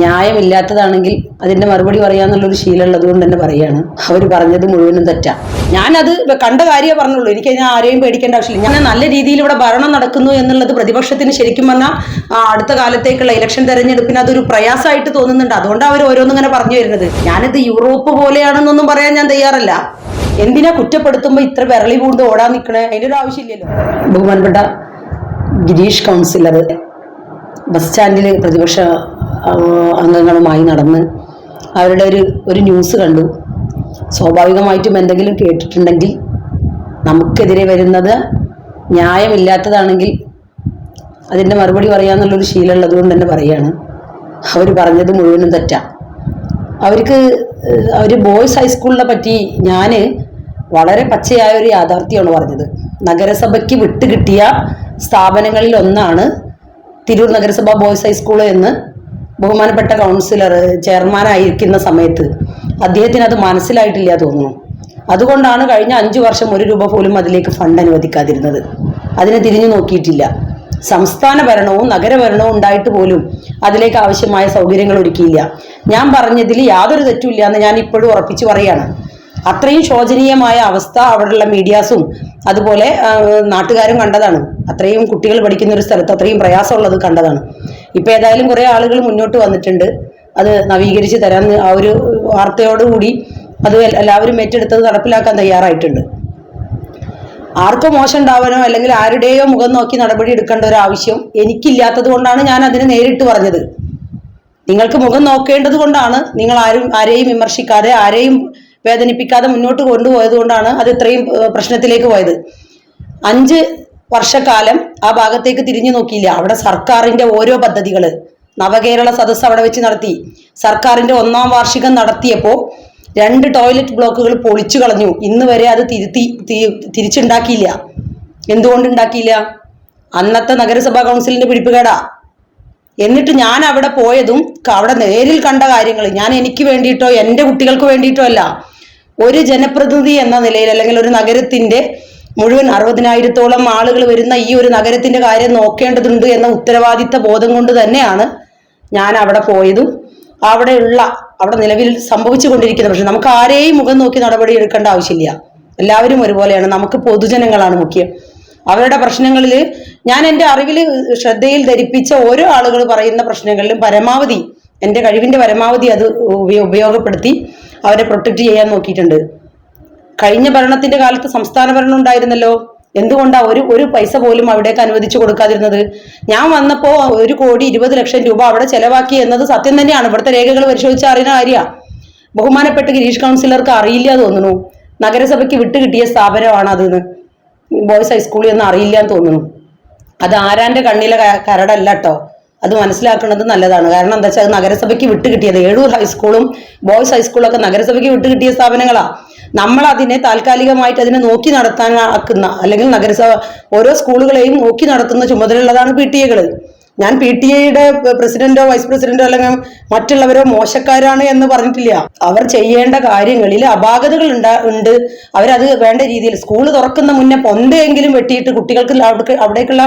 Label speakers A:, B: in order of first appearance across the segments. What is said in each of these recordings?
A: ന്യായമില്ലാത്തതാണെങ്കിൽ അതിന്റെ മറുപടി പറയാന്നുള്ളൊരു ശീലമുള്ളത് കൊണ്ട് തന്നെ പറയാണ്. അവർ പറഞ്ഞത് മുഴുവനും തെറ്റാ. ഞാനത് കണ്ട കാര്യമേ പറഞ്ഞുള്ളൂ. എനിക്ക് ഞാൻ ആരെയും പേടിക്കേണ്ട ആവശ്യമില്ല. ഞാൻ നല്ല രീതിയിൽ ഇവിടെ ഭരണം നടക്കുന്നു എന്നുള്ളത് പ്രതിപക്ഷത്തിന് ശരിക്കും പറഞ്ഞാൽ അടുത്ത കാലത്തേക്കുള്ള ഇലക്ഷൻ തെരഞ്ഞെടുപ്പിന് അതൊരു പ്രയാസമായിട്ട് തോന്നുന്നുണ്ട്. അതുകൊണ്ടാണ് അവർ ഓരോന്നിങ്ങനെ പറഞ്ഞു വരുന്നത്. ഞാനിത് യൂറോപ്പ് പോലെയാണെന്നൊന്നും പറയാൻ ഞാൻ തയ്യാറല്ല. എന്തിനാ കുറ്റപ്പെടുത്തുമ്പോൾ ഇത്ര വിരളി പൂണ്ട് ഓടാൻ നിൽക്കണേ അതിന്റെ ഒരു ആവശ്യമില്ലല്ലോ. ബഹുമാനപ്പെട്ട ഗിരീഷ് കൗൺസിലർ ബസ് സ്റ്റാൻഡിൽ പ്രതിപക്ഷ അംഗങ്ങളുമായി നടന്ന് അവരുടെ ഒരു ഒരു ന്യൂസ് കണ്ടു. സ്വാഭാവികമായിട്ടും എന്തെങ്കിലും കേട്ടിട്ടുണ്ടെങ്കിൽ നമുക്കെതിരെ വരുന്നത് ന്യായമില്ലാത്തതാണെങ്കിൽ അതിന്റെ മറുപടി പറയാമെന്നുള്ളൊരു ശീലമുള്ളത് കൊണ്ട് തന്നെ പറയുകയാണ് അവർ പറഞ്ഞത് മുഴുവനും തെറ്റാണ് അവർക്ക് അവർ ബോയ്സ് ഹൈസ്കൂളിനെ പറ്റി ഞാൻ വളരെ പച്ചയായ ഒരു യാഥാർത്ഥ്യമാണ് പറഞ്ഞത്. നഗരസഭയ്ക്ക് വിട്ടുകിട്ടിയ സ്ഥാപനങ്ങളിൽ ഒന്നാണ് തിരൂർ നഗരസഭ ബോയ്സ് ഹൈസ്കൂൾ എന്ന് ബഹുമാനപ്പെട്ട കൗൺസിലർ ചെയർമാനായിരിക്കുന്ന സമയത്ത് അദ്ദേഹത്തിന് അത് മനസ്സിലായിട്ടില്ല തോന്നുന്നു. അതുകൊണ്ടാണ് കഴിഞ്ഞ അഞ്ചു വർഷം ഒരു രൂപ പോലും അതിലേക്ക് ഫണ്ട് അനുവദിക്കാതിരുന്നത്. അതിനെ തിരിഞ്ഞു നോക്കിയിട്ടില്ല. സംസ്ഥാന ഭരണവും നഗരഭരണവും ഉണ്ടായിട്ട് പോലും അതിലേക്ക് ആവശ്യമായ സൗകര്യങ്ങൾ ഒരുക്കിയില്ല. ഞാൻ പറഞ്ഞതിൽ യാതൊരു തെറ്റുമില്ല എന്ന് ഞാൻ ഇപ്പോഴും ഉറപ്പിച്ചു പറയാണ് അത്രയും ശോചനീയമായ അവസ്ഥ അവിടെയുള്ള മീഡിയാസും അതുപോലെ നാട്ടുകാരും കണ്ടതാണ്. അത്രയും കുട്ടികൾ പഠിക്കുന്ന ഒരു സ്ഥലത്ത് അത്രയും പ്രയാസമുള്ളത് കണ്ടതാണ്. ഇപ്പൊ ഏതായാലും കുറേ ആളുകൾ മുന്നോട്ട് വന്നിട്ടുണ്ട്. അത് നവീകരിച്ച് തരാൻ ആ ഒരു വാർത്തയോടുകൂടി അത് എല്ലാവരും ഏറ്റെടുത്തത് നടപ്പിലാക്കാൻ തയ്യാറായിട്ടുണ്ട്. ആർക്കും മോശം ഉണ്ടാവാനോ അല്ലെങ്കിൽ ആരുടെയോ മുഖം നോക്കി നടപടി എടുക്കേണ്ട ഒരു ആവശ്യം എനിക്കില്ലാത്തത് കൊണ്ടാണ് ഞാൻ അതിനെ നേരിട്ട് പറഞ്ഞത്. നിങ്ങൾക്ക് മുഖം നോക്കേണ്ടത് കൊണ്ടാണ് നിങ്ങൾ ആരും ആരെയും വിമർശിക്കാതെ ആരെയും വേദനിപ്പിക്കാതെ മുന്നോട്ട് കൊണ്ടുപോയത് കൊണ്ടാണ് അത് ഇത്രയും പ്രശ്നത്തിലേക്ക് പോയത്. അഞ്ച് വർഷക്കാലം ആ ഭാഗത്തേക്ക് തിരിഞ്ഞു നോക്കിയില്ല. അവിടെ സർക്കാരിന്റെ ഓരോ പദ്ധതികൾ നവകേരള സദസ്സ് അവിടെ വെച്ച് നടത്തി. സർക്കാരിന്റെ ഒന്നാം വാർഷികം നടത്തിയപ്പോൾ രണ്ട് ടോയ്ലറ്റ് ബ്ലോക്കുകൾ പൊളിച്ചു കളഞ്ഞു. ഇന്ന് വരെ അത് തിരുത്തി തിരിച്ചുണ്ടാക്കിയില്ല. എന്തുകൊണ്ട് ഉണ്ടാക്കിയില്ല? അന്നത്തെ നഗരസഭാ കൗൺസിലിന്റെ പിടിപ്പുകേടാ. എന്നിട്ട് ഞാൻ അവിടെ പോയതും അവിടെ നേരിൽ കണ്ട കാര്യങ്ങൾ ഞാൻ എനിക്ക് വേണ്ടിയിട്ടോ എന്റെ കുട്ടികൾക്ക് വേണ്ടിയിട്ടോ അല്ല. ഒരു ജനപ്രതിനിധി എന്ന നിലയിൽ അല്ലെങ്കിൽ ഒരു നഗരത്തിന്റെ മുഴുവൻ അറുപതിനായിരത്തോളം ആളുകൾ വരുന്ന ഈ ഒരു നഗരത്തിന്റെ കാര്യം നോക്കേണ്ടതുണ്ട് എന്ന ഉത്തരവാദിത്ത ബോധം കൊണ്ട് തന്നെയാണ് ഞാൻ അവിടെ പോയതും. അവിടെയുള്ള അവിടെ നിലവിൽ സംഭവിച്ചു കൊണ്ടിരിക്കുന്ന പ്രശ്നം. നമുക്ക് ആരെയും മുഖം നോക്കി നടപടി എടുക്കേണ്ട ആവശ്യമില്ല. എല്ലാവരും ഒരുപോലെയാണ്. നമുക്ക് പൊതുജനങ്ങളാണ് മുഖ്യം. അവരുടെ പ്രശ്നങ്ങളിൽ ഞാൻ എന്റെ അറിവിൽ ശ്രദ്ധയിൽ ധരിപ്പിച്ച ഓരോ ആളുകൾ പറയുന്ന പ്രശ്നങ്ങളിലും പരമാവധി എന്റെ കഴിവിന്റെ പരമാവധി അത് ഉപയോ- ഉപയോഗപ്പെടുത്തി അവരെ പ്രൊട്ടക്റ്റ് ചെയ്യാൻ നോക്കിയിട്ടുണ്ട്. കഴിഞ്ഞ ഭരണത്തിന്റെ കാലത്ത് സംസ്ഥാന ഭരണം ഉണ്ടായിരുന്നല്ലോ. എന്തുകൊണ്ടാ ഒരു ഒരു പൈസ പോലും അവിടേക്ക് അനുവദിച്ചു കൊടുക്കാതിരുന്നത്? ഞാൻ വന്നപ്പോ ഒരു കോടി ഇരുപത് ലക്ഷം രൂപ അവിടെ ചെലവാക്കി എന്നത് സത്യം തന്നെയാണ്. ഇവിടുത്തെ രേഖകൾ പരിശോധിച്ച് അറിയുന്ന കാര്യമാണ് ബഹുമാനപ്പെട്ട ഗിരീഷ് കൗൺസിലർക്ക് അറിയില്ല തോന്നുന്നു. നഗരസഭയ്ക്ക് വിട്ടുകിട്ടിയ സ്ഥാപനമാണ് അതെന്ന് ബോയ്സ് ഹൈസ്കൂളിൽ ഒന്നും അറിയില്ല എന്ന് തോന്നുന്നു. അത് ആരാന്റെ കണ്ണിലെ കരടല്ല കേട്ടോ അത് മനസ്സിലാക്കുന്നത് നല്ലതാണ്. കാരണം എന്താ വെച്ചാൽ നഗരസഭയ്ക്ക് വിട്ട് കിട്ടിയത്. ഏഴൂർ ഹൈസ്കൂളും ബോയ്സ് ഹൈസ്കൂളും ഒക്കെ നഗരസഭയ്ക്ക് വിട്ടുകിട്ടിയ സ്ഥാപനങ്ങളാ. നമ്മൾ അതിനെ താൽക്കാലികമായിട്ട് അതിനെ നോക്കി നടത്താൻ ആക്കുന്ന അല്ലെങ്കിൽ നഗരസഭ ഓരോ സ്കൂളുകളെയും നോക്കി നടത്തുന്ന ചുമതലയുള്ളതാണ് പി ടി എകൾ ഞാൻ പി ടി എയുടെ പ്രസിഡന്റോ വൈസ് പ്രസിഡന്റോ അല്ലെങ്കിൽ മറ്റുള്ളവരോ മോശക്കാരാണ് എന്ന് പറഞ്ഞിട്ടില്ല. അവർ ചെയ്യേണ്ട കാര്യങ്ങളിൽ അപാകതകൾ ഉണ്ടാ അവരത് വേണ്ട രീതിയിൽ സ്കൂൾ തുറക്കുന്ന മുന്നേ പൊന്തയെങ്കിലും വെട്ടിയിട്ട് കുട്ടികൾക്ക് അവിടെ അവിടേക്കുള്ള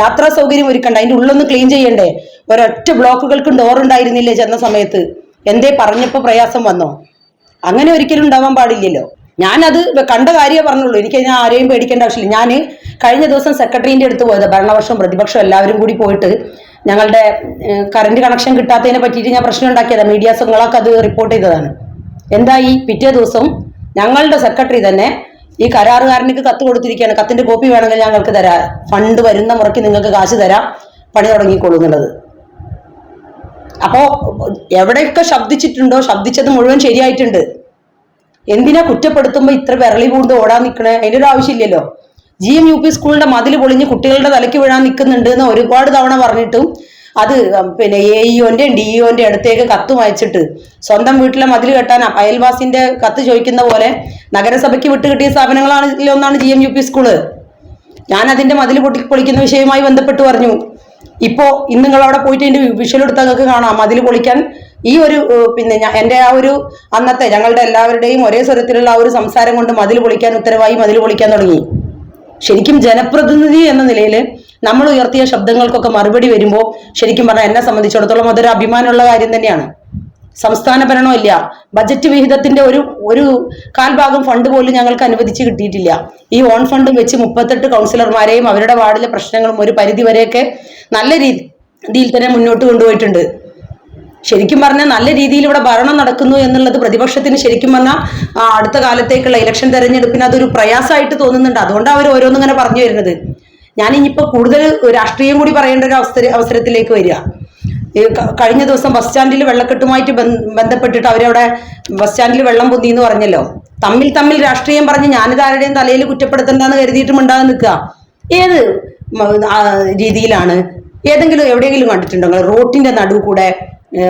A: യാത്രാ സൗകര്യം ഒരുക്കണ്ട. അതിന്റെ ഉള്ളൊന്ന് ക്ലീൻ ചെയ്യണ്ടേ? ഒരൊറ്റ ബ്ലോക്കുകൾക്കും ഡോർ ഉണ്ടായിരുന്നില്ലേ ചെന്ന സമയത്ത്? എന്തേ പറഞ്ഞപ്പോൾ പ്രയാസം വന്നോ? അങ്ങനെ ഒരിക്കലും ഉണ്ടാവാൻ പാടില്ലല്ലോ. ഞാനത് കണ്ട കാര്യമേ പറഞ്ഞുള്ളൂ. എനിക്ക് ഞാൻ ആരെയും പേടിക്കേണ്ട ആവശ്യമില്ല. ഞാൻ കഴിഞ്ഞ ദിവസം സെക്രട്ടറിന്റെ അടുത്ത് പോയത് ഭരണപക്ഷം പ്രതിപക്ഷം എല്ലാവരും കൂടി പോയിട്ട് ഞങ്ങളുടെ കറണ്ട് കണക്ഷൻ കിട്ടാത്തതിനെ പറ്റിയിട്ട് ഞാൻ പ്രശ്നം ഉണ്ടാക്കിയതാണ് മീഡിയാസുകളൊക്കെ അത് റിപ്പോർട്ട് ചെയ്തതാണ്. എന്തായി പിറ്റേ ദിവസം ഞങ്ങളുടെ സെക്രട്ടറി തന്നെ ഈ കരാറുകാരനിക്ക് കത്ത് കൊടുത്തിരിക്കുകയാണ്. കത്തിന്റെ കോപ്പി വേണമെങ്കിൽ ഞങ്ങൾക്ക് തരാം. ഫണ്ട് വരുന്ന മുറയ്ക്ക് നിങ്ങൾക്ക് കാശ് തരാം. പണി തുടങ്ങിക്കോളൂ എന്നുള്ളത്. അപ്പോ എവിടെയൊക്കെ ശബ്ദിച്ചിട്ടുണ്ടോ? ശബ്ദിച്ചത് മുഴുവൻ ശരിയായിട്ടുണ്ട്. എന്തിനാ കുറ്റപ്പെടുത്തുമ്പോ ഇത്ര വിരളി പൂണ്ട് ഓടാൻ നിൽക്കണേ അതിന്റെ ഒരു ആവശ്യമില്ലല്ലോ. ജി എം യു പി സ്കൂളിന്റെ മതിൽ പൊളിഞ്ഞ് കുട്ടികളുടെ തലയ്ക്ക് വീഴാൻ നിൽക്കുന്നുണ്ട് എന്ന് ഒരുപാട് തവണ പറഞ്ഞിട്ടും അത് പിന്നെ എ ഇഒന്റെയും ഡി ഇഒന്റെ അടുത്തേക്ക് കത്തും അയച്ചിട്ട് സ്വന്തം വീട്ടിലെ മതിൽ കെട്ടാൻ അയൽവാസിന്റെ കത്ത് ചോദിക്കുന്ന പോലെ നഗരസഭയ്ക്ക് വിട്ടുകിട്ടിയ സ്ഥാപനങ്ങളാണ് ഒന്നാണ് G M U P school ഞാൻ അതിന്റെ മതിൽ പൊട്ടി പൊളിക്കുന്ന വിഷയവുമായി ബന്ധപ്പെട്ട് പറഞ്ഞു. ഇപ്പോ ഇന്ന് നിങ്ങൾ അവിടെ പോയിട്ട് എന്റെ വിഷ്വൽ എടുത്താൽ നിങ്ങൾക്ക് കാണാം. മതിൽ പൊളിക്കാൻ ഈ ഒരു പിന്നെ ഞാൻ എന്റെ ആ ഒരു അന്നത്തെ ഞങ്ങളുടെ എല്ലാവരുടെയും ഒരേ സ്വരത്തിലുള്ള ആ ഒരു സംസാരം കൊണ്ട് മതിൽ പൊളിക്കാൻ ഉത്തരവായി മതിൽ പൊളിക്കാൻ തുടങ്ങി. ശരിക്കും ജനപ്രതിനിധി എന്ന നിലയിൽ നമ്മൾ ഉയർത്തിയ ശബ്ദങ്ങൾക്കൊക്കെ മറുപടി വരുമ്പോൾ ശരിക്കും പറഞ്ഞാൽ എന്നെ സംബന്ധിച്ചിടത്തോളം അതൊരു അഭിമാനമുള്ള കാര്യം തന്നെയാണ്. സംസ്ഥാന ഭരണമില്ല ബജറ്റ് വിഹിതത്തിന്റെ ഒരു ഒരു കാൽഭാഗം ഫണ്ട് പോലും ഞങ്ങൾക്ക് അനുവദിച്ച് കിട്ടിയിട്ടില്ല. ഈ ഓൺ ഫണ്ടും വെച്ച് മുപ്പത്തെട്ട് കൗൺസിലർമാരെയും അവരുടെ വാർഡിലെ പ്രശ്നങ്ങളും ഒരു പരിധി വരെയൊക്കെ നല്ല രീതിയിൽ തന്നെ മുന്നോട്ട് കൊണ്ടുപോയിട്ടുണ്ട്. ശരിക്കും പറഞ്ഞാൽ നല്ല രീതിയിൽ ഇവിടെ ഭരണം നടക്കുന്നു എന്നുള്ളത് പ്രതിപക്ഷത്തിന് ശരിക്കും പറഞ്ഞാൽ അടുത്ത കാലത്തേക്കുള്ള ഇലക്ഷൻ തെരഞ്ഞെടുപ്പിന് അതൊരു പ്രയാസമായിട്ട് തോന്നുന്നുണ്ട്. അതുകൊണ്ടാണ് അവർ ഓരോന്നും ഇങ്ങനെ പറഞ്ഞു വരുന്നത്. ഞാൻ ഇനിയിപ്പോൾ കൂടുതൽ രാഷ്ട്രീയം കൂടി പറയേണ്ട ഒരു അവസര അവസരത്തിലേക്ക് വരിക. കഴിഞ്ഞ ദിവസം ബസ് സ്റ്റാൻഡിൽ വെള്ളക്കെട്ടുമായിട്ട് ബന്ധ- ബന്ധപ്പെട്ടിട്ട് അവരവിടെ ബസ് സ്റ്റാൻഡിൽ വെള്ളം പൊന്തി എന്ന് പറഞ്ഞല്ലോ. തമ്മിൽ തമ്മിൽ രാഷ്ട്രീയം പറഞ്ഞ് ഞാനിതാരുടെയും തലയിൽ കുറ്റപ്പെടുത്തണ്ടെന്ന് കരുതിയിട്ടും ഉണ്ടാകാൻ നിൽക്കുക. ഏത്? രീതിയിലാണ്. ഏതെങ്കിലും എവിടെയെങ്കിലും കണ്ടിട്ടുണ്ടോ നിങ്ങൾ റോട്ടിന്റെ നടുവ് കൂടെ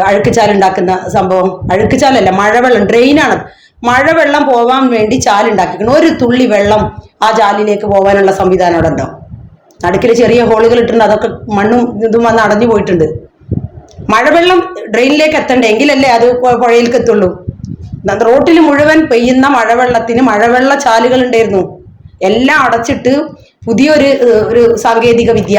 A: അഴുക്കുചാലുണ്ടാക്കുന്ന സംഭവം? അഴുക്കുചാലല്ല മഴവെള്ളം ഡ്രെയിനാണ് മഴവെള്ളം പോവാൻ വേണ്ടി ചാലുണ്ടാക്കിക്കണം ഒരു തുള്ളി വെള്ളം ആ ചാലിലേക്ക് പോകാനുള്ള സംവിധാനം അവിടെ ഉണ്ടോ? നടുക്കിൽ ചെറിയ ഹോളുകൾ ഇട്ടുണ്ട് അതൊക്കെ മണ്ണും ഇതും വന്ന് അടഞ്ഞു പോയിട്ടുണ്ട്. മഴവെള്ളം ഡ്രെയിനിലേക്ക് എത്തണ്ടേ? എങ്കിലല്ലേ അത് പുഴയിലേക്ക് എത്തുള്ളൂ. റോട്ടിൽ മുഴുവൻ പെയ്യുന്ന മഴവെള്ളത്തിന് മഴവെള്ള ചാലുകൾ ഉണ്ടായിരുന്നു. എല്ലാം അടച്ചിട്ട് പുതിയൊരു ഒരു സാങ്കേതിക വിദ്യ.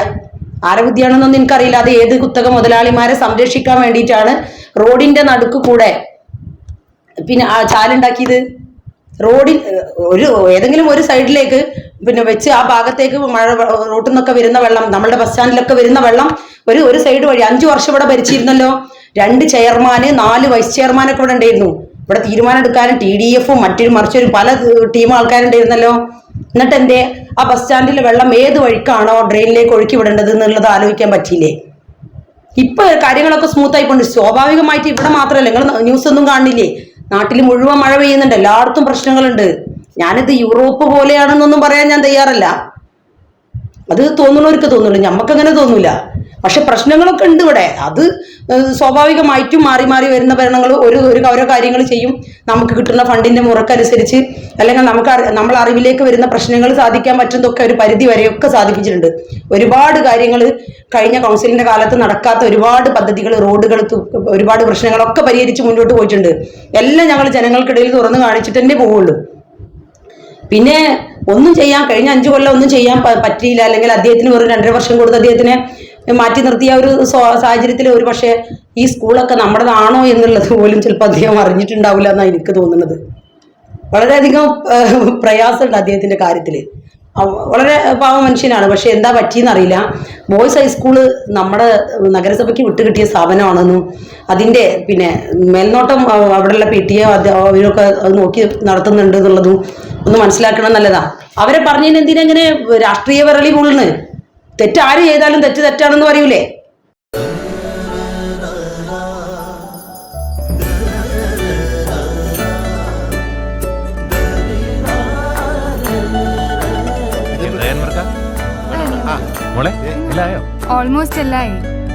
A: ആരെ വിദ്യയാണെന്നൊന്നും എനിക്കറിയില്ല. അത് ഏത് കുത്തക മുതലാളിമാരെ സംരക്ഷിക്കാൻ വേണ്ടിയിട്ടാണ് റോഡിന്റെ നടുക്ക് കൂടെ പിന്നെ ആ ചാലുണ്ടാക്കിയത്. റോഡിൽ ഒരു ഏതെങ്കിലും ഒരു സൈഡിലേക്ക് പിന്നെ വെച്ച് ആ ഭാഗത്തേക്ക് മഴ റോട്ടിൽ നിന്നൊക്കെ വരുന്ന വെള്ളം നമ്മളുടെ ബസ് സ്റ്റാൻഡിലൊക്കെ വരുന്ന വെള്ളം ഒരു ഒരു സൈഡ് വഴി അഞ്ചു വർഷം ഇവിടെ ഭരിച്ചിരുന്നല്ലോ. രണ്ട് ചെയർമാന് നാല് വൈസ് ചെയർമാനൊക്കെ ഇവിടെ ഉണ്ടായിരുന്നു. ഇവിടെ തീരുമാനം എടുക്കാനും ടി ഡി എഫും മറ്റൊരു മറിച്ചൊരു പല ടീം ആൾക്കാരുണ്ടായിരുന്നല്ലോ. എന്നിട്ട് എന്തേ ആ ബസ് സ്റ്റാൻഡിലെ വെള്ളം ഏത് വഴിക്കാണോ ഡ്രെയിനിലേക്ക് ഒഴുക്കി വിടേണ്ടത് എന്നുള്ളത് ആലോചിക്കാൻ പറ്റിയില്ലേ? ഇപ്പൊ കാര്യങ്ങളൊക്കെ സ്മൂത്ത് ആയിക്കൊണ്ട് സ്വാഭാവികമായിട്ട് ഇവിടെ മാത്രമല്ല നിങ്ങൾ ന്യൂസ് ഒന്നും കാണില്ലേ? നാട്ടിൽ മുഴുവൻ മഴ പെയ്യുന്നുണ്ട് എല്ലായിടത്തും പ്രശ്നങ്ങളുണ്ട്. ഞാനിത് യൂറോപ്പ് പോലെയാണെന്നൊന്നും പറയാൻ ഞാൻ തയ്യാറല്ല. അത് തോന്നുന്നവർക്ക് തോന്നുള്ളൂ അങ്ങനെ തോന്നൂല. പക്ഷെ പ്രശ്നങ്ങളൊക്കെ ഉണ്ട് ഇവിടെ. അത് സ്വാഭാവികമായിട്ടും മാറി മാറി വരുന്ന ഭരണങ്ങൾ ഒരു ഒരു ഓരോ കാര്യങ്ങൾ ചെയ്യും. നമുക്ക് കിട്ടുന്ന ഫണ്ടിന്റെ മുറക്കനുസരിച്ച് അല്ലെങ്കിൽ നമുക്ക് നമ്മൾ അറിവിലേക്ക് വരുന്ന പ്രശ്നങ്ങൾ സാധിക്കാൻ പറ്റുന്നതൊക്കെ ഒരു പരിധി വരെയൊക്കെ സാധിപ്പിച്ചിട്ടുണ്ട്. ഒരുപാട് കാര്യങ്ങൾ കഴിഞ്ഞ കൗൺസിലിന്റെ കാലത്ത് നടക്കാത്ത ഒരുപാട് പദ്ധതികൾ റോഡുകൾ ഒരുപാട് പ്രശ്നങ്ങളൊക്കെ പരിഹരിച്ച് മുന്നോട്ട് പോയിട്ടുണ്ട്. എല്ലാം ഞങ്ങൾ ജനങ്ങൾക്കിടയിൽ തുറന്നു കാണിച്ചിട്ട് തന്നെ പോവുള്ളൂ. പിന്നെ ഒന്നും ചെയ്യാൻ കഴിഞ്ഞ അഞ്ചു കൊല്ലം ഒന്നും ചെയ്യാൻ പറ്റിയില്ല. അല്ലെങ്കിൽ അദ്ദേഹത്തിന് വെറും രണ്ടര വർഷം കൊടുത്ത് അദ്ദേഹത്തിനെ മാറ്റി നിർത്തിയ ഒരു സാഹചര്യത്തിൽ ഒരു പക്ഷേ ഈ സ്കൂളൊക്കെ നമ്മുടേതാണോ എന്നുള്ളത് പോലും ചിലപ്പോൾ അദ്ദേഹം അറിഞ്ഞിട്ടുണ്ടാവില്ല എന്നാണ് എനിക്ക് തോന്നുന്നത്. വളരെയധികം പ്രയാസമുണ്ട് അദ്ദേഹത്തിന്റെ കാര്യത്തിൽ വളരെ പാവ മനുഷ്യനാണ്. പക്ഷെ എന്താ പറ്റിയെന്ന് അറിയില്ല. ബോയ്സ് ഹൈസ്കൂൾ നമ്മുടെ നഗരസഭയ്ക്ക് വിട്ടുകിട്ടിയ സ്ഥാപനമാണെന്നും അതിന്റെ പിന്നെ മേൽനോട്ടം അവിടെയുള്ള പി ടി എ അവരൊക്കെ നോക്കി നടത്തുന്നുണ്ട് എന്നുള്ളതും ഒന്ന് മനസ്സിലാക്കണം നല്ലതാ. അവരെ പറഞ്ഞതിന് എന്തിനെങ്ങനെ രാഷ്ട്രീയ വിരളി കൊള്ളുന്നു തെറ്റ് ആര് ചെയ്താലും തെറ്റ് തെറ്റാണെന്ന് പറയൂലേ?
B: ഓൾമോസ്റ്റ് എല്ലായി.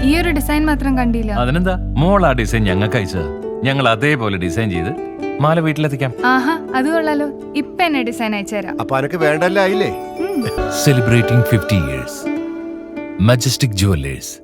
B: ഈ ഒരു ഡിസൈൻ മാത്രം കണ്ടില്ല.
C: അതിനെന്താ? മോൾ ആ ഡിസൈൻ ഞങ്ങൾക്ക് അയച്ചത്. ഞങ്ങൾ അതേപോലെ ഡിസൈൻ ചെയ്ത് മാല വീട്ടിലെത്തിക്കാം.
B: ആഹാ അത് കൊള്ളാലോ. ഇപ്പൊ എന്നെ ഡിസൈൻ അയച്ചുതരാം.
D: അപ്പൊ അനക്ക് വേണ്ടല്ലേ
C: celebrating fifty years Majestic Jewellers